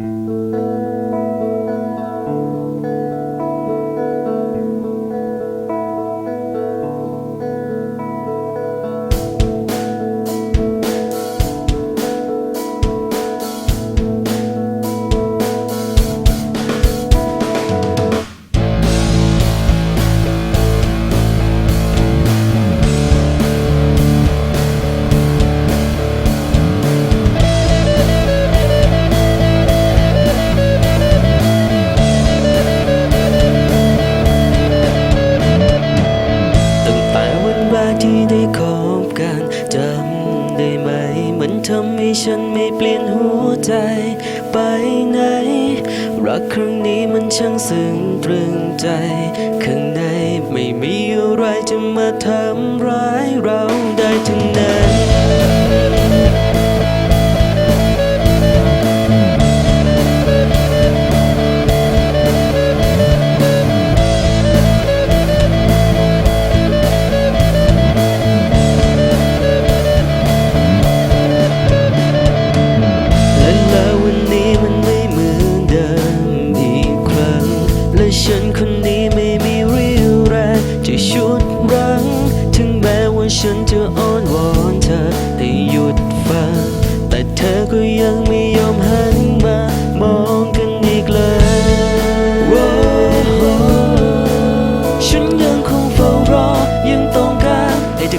ตั้ ทำให้ฉันไม่เปลี่ยนหัวใจไปไหน รักครั้งนี้มันช่างซึ้งตรึงใจ ข้างในไม่มีอะไรจะมาทำร้าย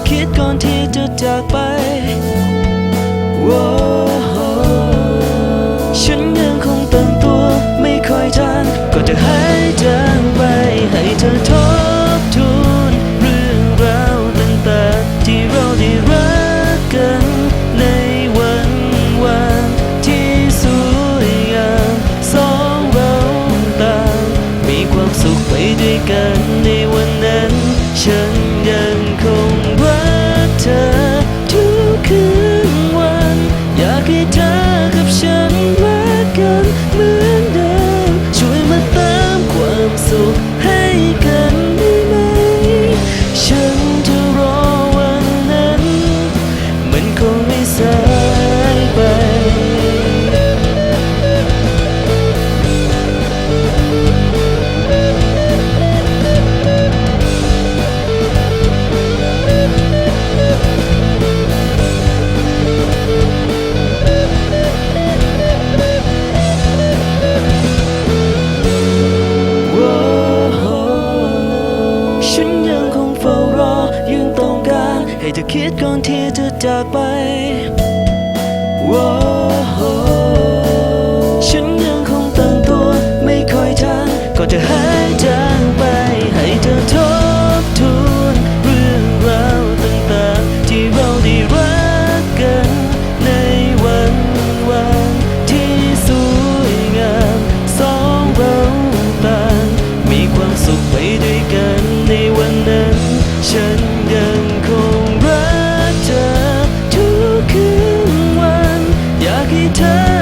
คิดก่อนที่จะจากไปโอ้โหฉันยังคงตั้งตัวไม่ค่อยทันก็จะหายจางไปให้เธอทบทวนเรื่องราวต่างๆที่เราได้รักกันในวันวานที่สวยงามสองเราต่างมีความสุขไปด้วยกันในวันนั้นฉัน อย จะคิดก่อนที่จะจากไปโอ้โหฉันยังคงตั้ง turn.